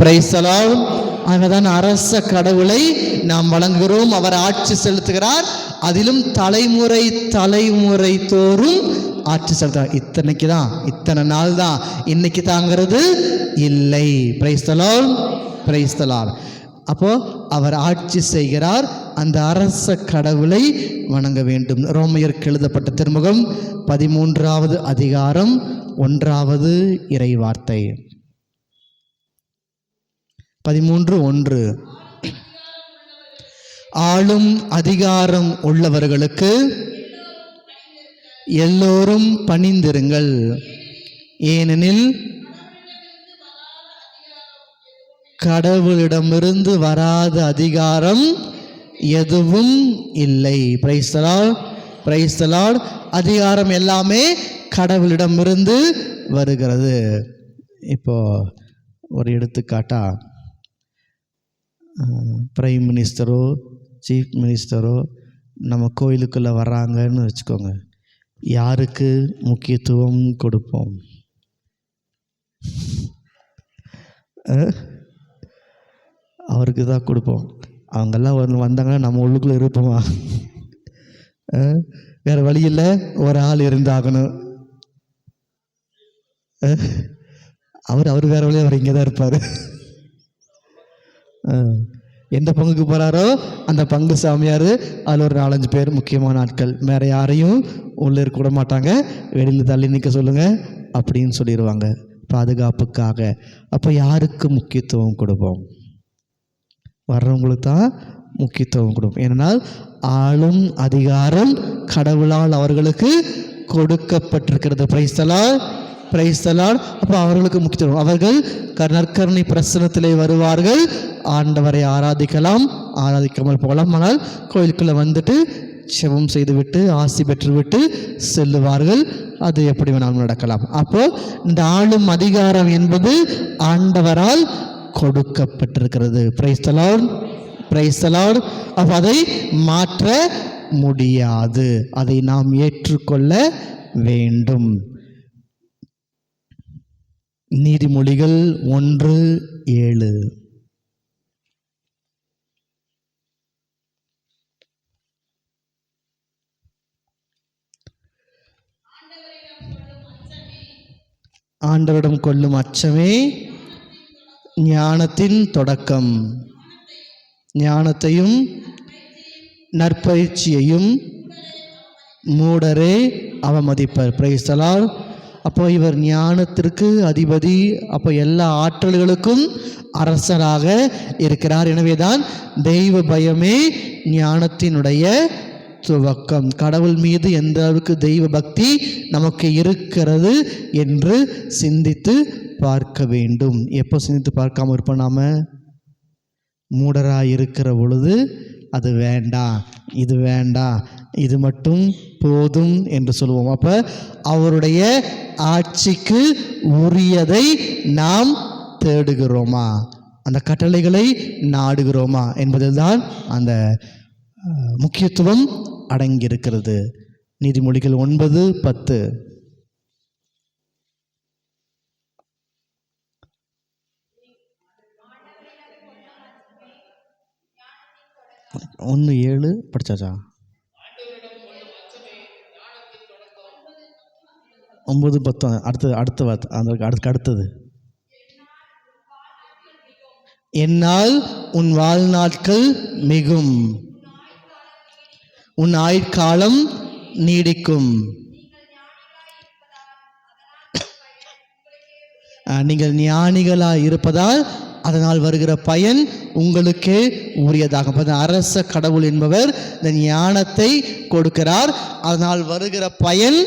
பிரைசலாம் ஆகதான் அரச கடவுளை நாம் வழங்குகிறோம். அவர் ஆட்சி செலுத்துகிறார். அதிலும் தலைமுறை தலைமுறை தோறும் ஆட்சி செலுத்துகிறார். இத்தனைக்கு தான் இத்தனை நாள் தான் இன்னைக்கு தாங்கிறது இல்லை. பிரைஸ்தலால் பிரைஸ்தலால் அப்போ அவர் ஆட்சி செய்கிறார். அந்த அரச கடவுளை வணங்க வேண்டும். ரோமையருக்கு எழுதப்பட்ட திருமுகம் பதிமூன்றாவது அதிகாரம் ஒன்றாவது இறைவார்த்தை பதிமூன்று ஒன்று. ஆளும் அதிகாரம் உள்ளவர்களுக்கு எல்லோரும் பணிந்திருங்கள். ஏனெனில் கடவுளிடமிருந்து வராத அதிகாரம் எதுவும் இல்லை. பிரைஸ்தலால் பிரைஸ்தலால் அதிகாரம் எல்லாமே கடவுளிடமிருந்து வருகிறது. இப்போ ஒரு எடுத்துக்காட்டா பிரைம் மினிஸ்டரோ சீஃப் மினிஸ்டரோ நம்ம கோயிலுக்குள்ளே வர்றாங்கன்னு வச்சுக்கோங்க. யாருக்கு முக்கியத்துவம் கொடுப்போம்? அவருக்கு தான் கொடுப்போம். அவங்கெல்லாம் வந்து வந்தாங்கன்னா நம்ம உள்ளுக்குள்ளே இருப்போமா? வேறு வழியில் ஒரு ஆள் இருந்தாகணும். அவர் அவர் வேறு வழியாக அவர் இங்கே தான் இருப்பார். எந்த பங்குக்கு போகிறாரோ அந்த பங்கு சாமியார் அதில் ஒரு நாலஞ்சு பேர் முக்கியமான ஆட்கள். வேற யாரையும் உள்ளே இருக்க விட மாட்டாங்க. வெளியில் தள்ளி நிற்க சொல்லுங்கள் அப்படின்னு சொல்லிடுவாங்க பாதுகாப்புக்காக. அப்போ யாருக்கு முக்கியத்துவம் கொடுப்போம்? வர்றவங்களுக்கு தான் முக்கியத்துவம் கொடுப்போம். ஏன்னால் ஆளும் அதிகாரம் கடவுளால் அவர்களுக்கு கொடுக்கப்பட்டிருக்கிறது. பிரைஸ்தலால் பிரைஸ்தலால் அப்போ அவர்களுக்கு முக்கியத்துவம். அவர்கள் க- நற்கருணை பிரசனத்திலே வருவார்கள். ஆண்டவரை ஆராதிக்கலாம் ஆராதிக்காமல் போகலாம். ஆனால் கோயிலுக்குள்ளே வந்துட்டு செவம் செய்துவிட்டு ஆசி பெற்றுவிட்டு செல்லுவார்கள். அது எப்படி வேணாலும் நடக்கலாம். அப்போ இந்த ஆளும் அதிகாரம் என்பது ஆண்டவரால் கொடுக்கப்பட்டிருக்கிறது. பிரைஸ்தலார் பிரைஸ்தலார் அப்போ அதை மாற்ற முடியாது. அதை நாம் ஏற்றுக்கொள்ள வேண்டும். நீதிமொழிகள் ஒன்று ஏழு. ஆண்டவரிடம் கொள்ளும் அச்சமே ஞானத்தின் தொடக்கம். ஞானத்தையும் நற்பயிற்சியையும் மூடரே அவமதிப்பர். பிரைஸ்தலால் அப்போ இவர் ஞானத்திற்கு அதிபதி அப்போ எல்லா ஆற்றல்களுக்கும் அரசராக இருக்கிறார். எனவேதான் தெய்வ பயமே ஞானத்தினுடைய துவக்கம் கடவுள் மீது எந்த அளவுக்கு தெய்வ பக்தி நமக்கு இருக்கிறது என்று சிந்தித்து பார்க்க வேண்டும். எப்போ சிந்தித்து பார்க்காம இருப்போம் நாம? மூடராக இருக்கிற பொழுது அது வேண்டாம் இது வேண்டாம் இது மட்டும் போதும் என்று சொல்லுவோம். அப்போ அவருடைய ஆட்சிக்கு உரியதை நாம் தேடுகிறோமா? அந்த கட்டளைகளை நாடுகிறோமா? என்பதில்தான் அந்த முக்கியத்துவம் அடங்கியிருக்கிறது. நீதிமொழிகள் ஒன்பது பத்து. ஒன்று ஏழு படிச்சாச்சா? ஒன்பது பத்து அடுத்தது அடுத்த வார்த்தை அந்த அடுத்து அடுத்தது. என்னால் உன் வாழ்நாட்கள் மிகும். உன் ஆயுட்காலம் நீடிக்கும். நீங்கள் ஞானிகளாக இருப்பதால் அதனால் வருகிற பயன் உங்களுக்கே உரியதாகும். அரச கடவுள் என்பவர் இந்த ஞானத்தை கொடுக்கிறார். அதனால் வருகிற பயன்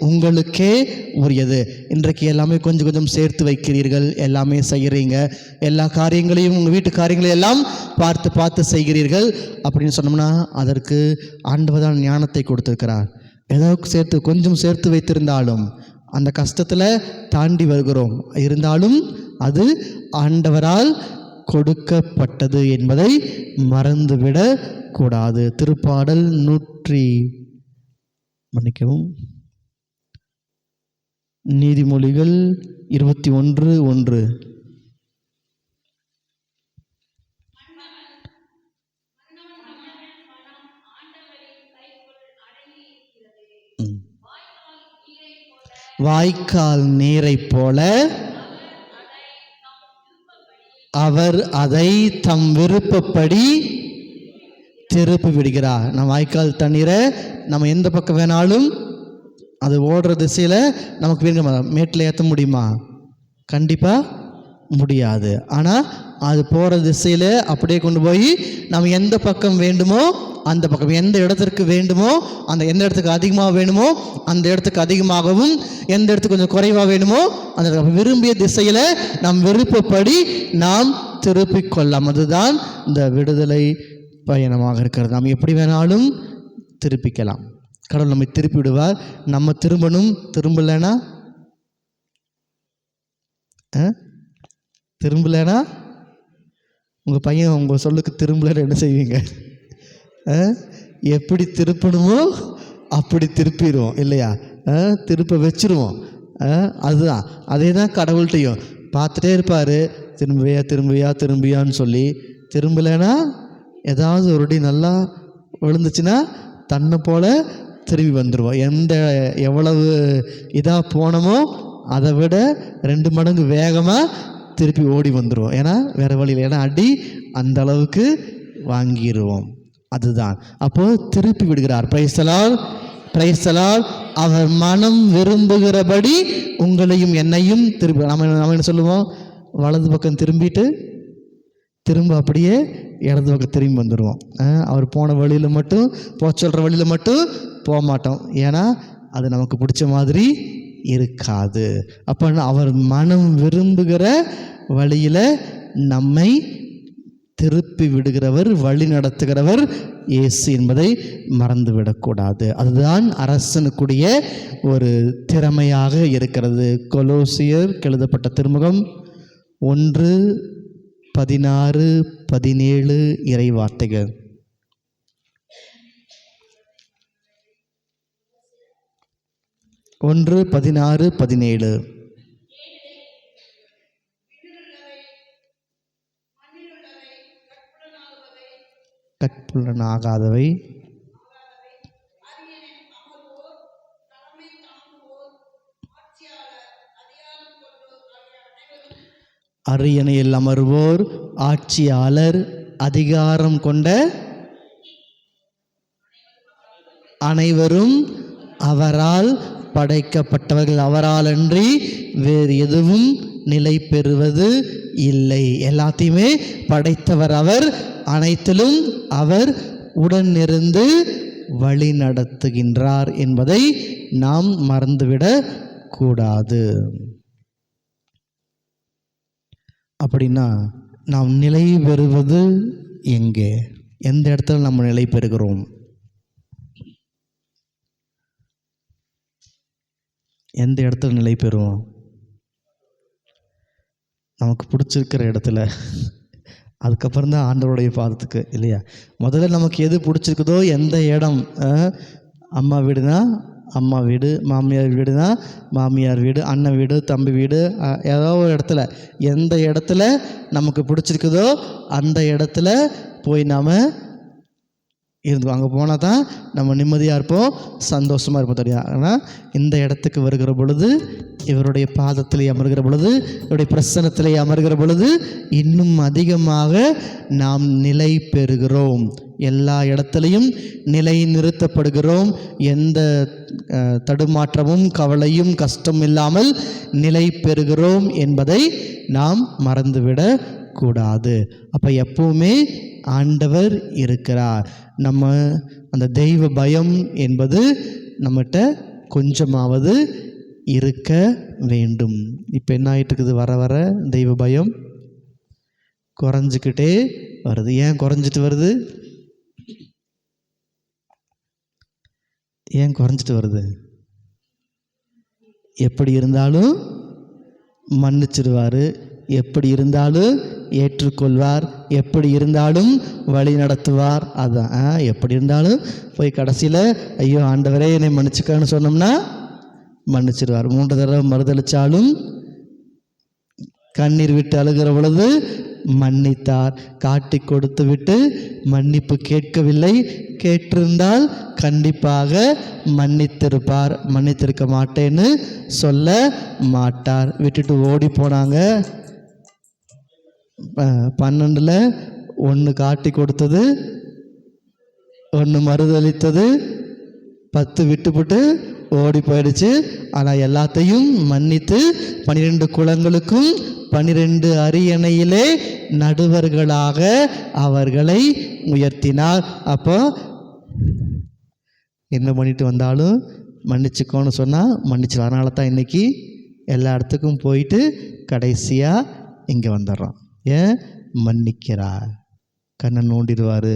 உங்களுக்கே உரியது. இன்றைக்கு எல்லாமே கொஞ்சம் கொஞ்சம் சேர்த்து வைக்கிறீர்கள். எல்லாமே செய்கிறீங்க. எல்லா காரியங்களையும் உங்கள் வீட்டு காரியங்களையும் எல்லாம் பார்த்து பார்த்து செய்கிறீர்கள். அப்படின்னு சொன்னோம்னா அதற்கு ஆண்டவதான் ஞானத்தை கொடுத்துருக்கிறார். ஏதோ சேர்த்து கொஞ்சம் சேர்த்து வைத்திருந்தாலும் அந்த கஷ்டத்தில் தாண்டி வருகிறோம். இருந்தாலும் அது ஆண்டவரால் கொடுக்கப்பட்டது என்பதை மறந்துவிடக் கூடாது திருப்பாடல் நூற்றி மன்னிக்கவும். நீதிமொழிகள் இருபத்தி ஒன்று ஒன்று. வாய்க்கால் நீரை போல அவர் அதை தம் விருப்பப்படி திருப்பி விடுகிறார். நம் வாய்க்கால் தண்ணீரை நம்ம எந்த பக்கம் வேணாலும் அது ஓடுற திசையில் நமக்கு வேணுமா மேட்டில் ஏற்ற முடியுமா? கண்டிப்பாக முடியாது. ஆனால் அது போகிற திசையில் அப்படியே கொண்டு போய் நம்ம எந்த பக்கம் வேண்டுமோ அந்த பக்கம் எந்த இடத்திற்கு வேண்டுமோ அந்த எந்த இடத்துக்கு அதிகமாக வேணுமோ அந்த இடத்துக்கு அதிகமாகவும் எந்த இடத்துக்கு கொஞ்சம் குறைவாக வேணுமோ அந்த இடத்துக்கு விரும்பிய திசையில் நம் விருப்பப்படி நாம் திருப்பிக் கொள்ளலாம். அதுதான் இந்த விடுதலை பயணமாக இருக்கிறது. நாம் எப்படி வேணாலும் திருப்பிக்கலாம். கடவுள் நம்மை திருப்பி விடுவார் நம்ம திரும்பணும் திரும்பலைன்னா? ஆ? திரும்பலைன்னா? உங்கள் பையன் உங்கள் சொல்லுக்கு திரும்பலைன்னு என்ன செய்வீங்க? ஆ? எப்படி திருப்பணுமோ அப்படி திருப்பிடுவோம் இல்லையா? ஆ? திருப்ப வச்சுருவோம். ஆ? அதுதான். அதே தான் கடவுள்கிட்டையும். பார்த்துட்டே இருப்பார். திரும்பியா திரும்பியா திரும்பியான்னு சொல்லி. திரும்பலைன்னா ஏதாவது ஒரு அடி நல்லா விழுந்துச்சுன்னா தன்னை போல திரும்பி வந்துடுவோம் எந்த எவ்வளவு இதாக போனோமோ அதை விட ரெண்டு மடங்கு வேகமாக திருப்பி ஓடி வந்துடுவோம் ஏன்னா வேறு வழியில் ஏன்னா அடி அந்த அளவுக்கு வாங்கிடுவோம் அதுதான். அப்போது திருப்பி விடுகிறார். பிரைசலால் பிரைசலால் அவர் மனம் விரும்புகிறபடி உங்களையும் என்னையும் திருப்பி நம்ம நம்ம என்ன சொல்லுவோம்? வலது பக்கம் திரும்பிட்டு திரும்ப அப்படியே இடது பக்கம் திரும்பி வந்துடுவோம் அவர் போன வழியில் மட்டும் போக சொல்கிற வழியில் மட்டும் போக மாட்டோம் ஏன்னா அது நமக்கு பிடிச்ச மாதிரி இருக்காது. அப்போ அவர் மனம் விரும்புகிற வழியில் நம்மை திருப்பி விடுகிறவர் வழி நடத்துகிறவர் இயேசு என்பதை மறந்துவிடக்கூடாது. அதுதான் அரசனுக்குடைய ஒரு திறமையாக இருக்கிறது. கொலோசியர் எழுதப்பட்ட திருமுகம் ஒன்று பதினாறு பதினேழு இறை வார்த்தைகள் ஒன்று பதினாறு பதினேழு. கற்புலனாகாதவை அரியணையில் அமர்வோர் ஆட்சியாளர் அதிகாரம் கொண்ட அனைவரும் அவரால் படைக்கப்பட்டவர்கள் அவராலன்றி வேறு எதுவும் நிலை பெறுவது இல்லை. எல்லாத்தையுமே படைத்தவர் அவர். அனைத்திலும் அவர் உடனிருந்து வழி நடத்துகின்றார் என்பதை நாம் மறந்துவிடக் கூடாது. அப்படின்னா நாம் நிலை பெறுவது எங்கே? எந்த இடத்துல நம்ம நிலை பெறுகிறோம்? எந்த இடத்துல நிலை பெறுவோம் நமக்கு பிடிச்சிருக்கிற இடத்துல. அதுக்கப்புறம் தான் ஆண்டவருடைய பாதத்துக்கு இல்லையா? முதல்ல நமக்கு எது பிடிச்சிருக்குதோ எந்த இடம் அம்மா வீடுனா அம்மா வீடு மாமியார் வீடுனா மாமியார் வீடு அண்ணன் வீடு தம்பி வீடு ஏதோ ஒரு இடத்துல. எந்த இடத்துல நமக்கு பிடிச்சிருக்குதோ அந்த இடத்துல போய் நாம் இருந்து அங்கே போனால் தான் நம்ம நிம்மதியாக இருப்போம் சந்தோஷமாக இருப்போம் தெரியும்? ஆனால் இந்த இடத்துக்கு வருகிற பொழுது இவருடைய பாதத்திலே அமர்கிற பொழுது இவருடைய பிரசனத்திலே அமர்கிற பொழுது இன்னும் அதிகமாக நாம் நிலை பெறுகிறோம். எல்லா இடத்துலையும் நிலை நிறுத்தப்படுகிறோம். எந்த தடுமாற்றமும் கவலையும் கஷ்டம் இல்லாமல் நிலை பெறுகிறோம் என்பதை நாம் மறந்துவிட கூடாது அப்போ எப்பவுமே ஆண்டவர் இருக்கிறார். நம்ம அந்த தெய்வ பயம் என்பது நம்மகிட்ட கொஞ்சமாவது இருக்க வேண்டும். இப்போ என்ன ஆயிட்டு இருக்குது வர வர தெய்வ பயம் குறைஞ்சிக்கிட்டே வருது. ஏன் குறைஞ்சிட்டு வருது? ஏன் குறைஞ்சிட்டு வருது? எப்படி இருந்தாலும் மன்னிச்சிடுவார். எப்படி இருந்தாலும் ஏற்றுக்கொள்வார். எப்படி இருந்தாலும் வழி நடத்துவார். அதுதான் ஆ, எப்படி இருந்தாலும் போய் கடைசியில் ஐயோ ஆண்டவரே என்னை மன்னிச்சுக்கன்னு சொன்னோம்னா மன்னிச்சிடுவார் மூன்று தடவை மறுதளிச்சாலும் கண்ணீர் விட்டு அழுகிற பொழுது மன்னித்தார். காட்டி கொடுத்து விட்டு மன்னிப்பு கேட்கவில்லை. கேட்டிருந்தால் கண்டிப்பாக மன்னித்திருப்பார். மன்னித்திருக்க மாட்டேன்னு சொல்ல மாட்டார். விட்டுட்டு ஓடி போனாங்க. பன்னெண்டுல ஒன்று காட்டி கொடுத்தது ஒன்று மறுதளித்தது பத்து விட்டுப்புட்டு ஓடி போயிடுச்சு. ஆனால் எல்லாத்தையும் மன்னித்து பன்னிரெண்டு குளங்களுக்கும் பன்னிரெண்டு அரியணையிலே நடுவர்களாக அவர்களை உயர்த்தினார். அப்போ என்ன பண்ணிட்டு வந்தாலும் மன்னிச்சுக்கோன்னு சொன்னால் மன்னிச்சு அதனால தான் இன்னைக்கு எல்லா இடத்துக்கும் போயிட்டு கடைசியாக இங்கே வந்துடுறோம். ஏன் மன்னிக்கிறார். கண்ணை நோண்டிடுவார்.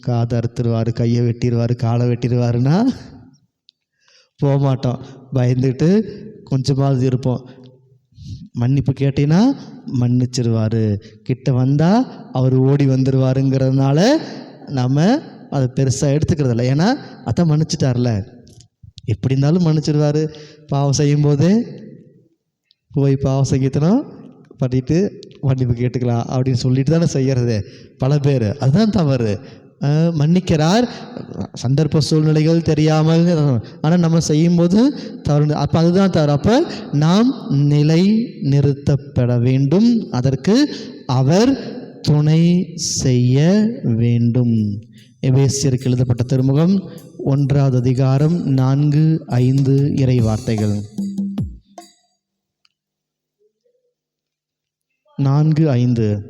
காதை அறுத்துருவார் கையை வெட்டிடுவார் காலை வெட்டிடுவாருன்னா போக மாட்டோம் பயந்துட்டு கொஞ்சமாவது இருப்போம். மன்னிப்பு கேட்டீங்கன்னா மன்னிச்சிருவார். கிட்ட வந்தால் அவர் ஓடி வந்துடுவாருங்கிறதுனால நம்ம அதை பெருசாக எடுத்துக்கிறது இல்லை ஏன்னா அதான் மன்னிச்சிட்டார்ல. எப்படி இருந்தாலும் மன்னிச்சிருவார். பாவம் செய்யும்போது போய் பாவம் சங்கீத்தனம் பண்ணிட்டு மன்னிப்பு கேட்டுக்கலாம் அப்படின்னு சொல்லிட்டு தானே செய்கிறது பல பேர். அதுதான் தவறு. மன்னிக்கிறார். சந்தர்ப்ப சூழ்நிலைகள் தெரியாமல். ஆனால் நம்ம செய்யும்போது தவறு. அப்போ அதுதான் தவறு. அப்போ நாம் நிலை நிறுத்தப்பட வேண்டும். அதற்கு அவர் துணை செய்ய வேண்டும். எபேசியருக்கு எழுதப்பட்ட திருமுகம் ஒன்றாவது அதிகாரம் நான்கு ஐந்து இறை வார்த்தைகள். நான்கு ஐந்து.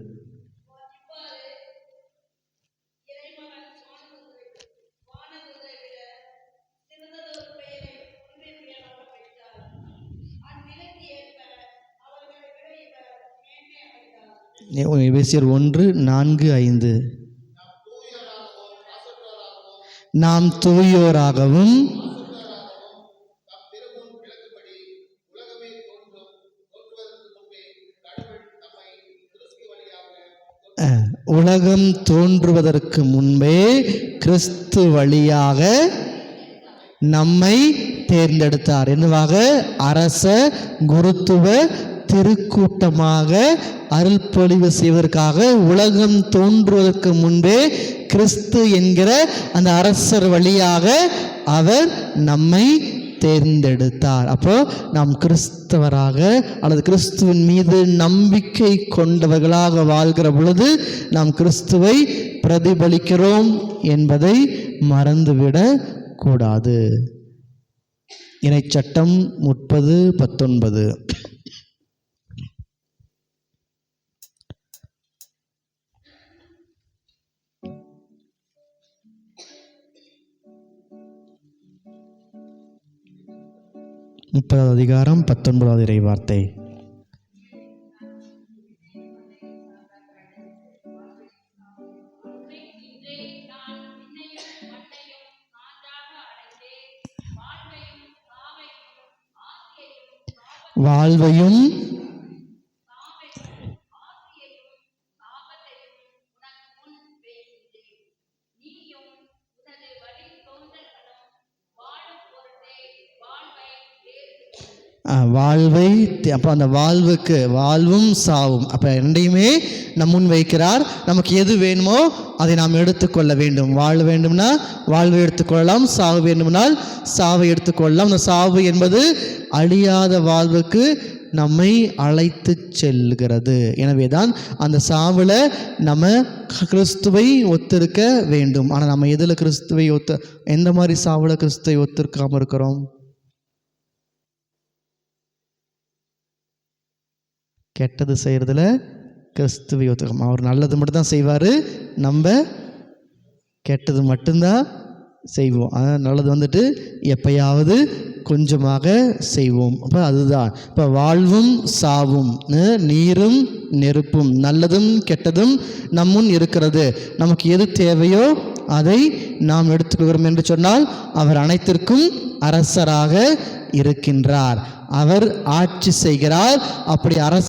எபேசியர் ஒன்று நான்கு ஐந்து. நாம் தூயோராகவும் உலகம் தோன்றுவதற்கு முன்பே கிறிஸ்து வழியாக நம்மை தேர்ந்தெடுத்தார். என்னவாக? அரச குருத்துவ திருக்கூட்டமாக அருள்பொழிவு செய்வதற்காக உலகம் தோன்றுவதற்கு முன்பே கிறிஸ்து என்கிற அந்த அரசர் வழியாக அவர் நம்மை தேர்ந்தெடுத்தார். அப்போ நாம் கிறிஸ்தவராக அல்லது கிறிஸ்துவின் மீது நம்பிக்கை கொண்டவர்களாக வாழ்கிற பொழுது நாம் கிறிஸ்துவை பிரதிபலிக்கிறோம் என்பதை மறந்துவிடக் கூடாது. இணைச்சட்டம் முப்பது பத்தொன்பது. முப்பதாவது அதிகாரம் பத்தொன்பதாவது இறை வார்த்தை வாழ்வையும் வாழ்வை அப்போ அந்த வாழ்வுக்கு வாழ்வும் சாவும். அப்போ ரெண்டையுமே நம் முன் வைக்கிறார். நமக்கு எது வேணுமோ அதை நாம் எடுத்துக்கொள்ள வேண்டும். வாழ வேண்டும்னா வாழ்வை எடுத்துக்கொள்ளலாம். சாவு வேண்டும்னால் சாவை எடுத்துக்கொள்ளலாம். அந்த சாவு என்பது அழியாத வாழ்வுக்கு நம்மை அழைத்து செல்கிறது. எனவே தான் அந்த சாவில் நம்ம கிறிஸ்துவை ஒத்திருக்க வேண்டும். ஆனால் நம்ம எதில் கிறிஸ்துவை ஒத்து எந்த மாதிரி சாவில் கிறிஸ்துவை ஒத்திருக்காமல் இருக்கிறோம்? கெட்டது செய்கிறதுல கிறிஸ்துவை ஒத்துக்கணும். அவர் நல்லது மட்டும் தான் செய்வார். நம்ம கெட்டது மட்டும்தான் செய்வோம். அதனால் நல்லது வந்துட்டு எப்பயாவது கொஞ்சமாக செய்வோம். அப்போ அதுதான். இப்போ வாழ்வும் சாவும் நீரும் நெருப்பும் நல்லதும் கெட்டதும் நம்முன் இருக்கிறது. நமக்கு எது தேவையோ அதை நாம் எடுத்துக்கொள்கிறோம் என்று சொன்னால் அவர் அனைத்திற்கும் அரசராக இருக்கின்றார். அவர் ஆட்சி செய்கிறார். அப்படி அரசு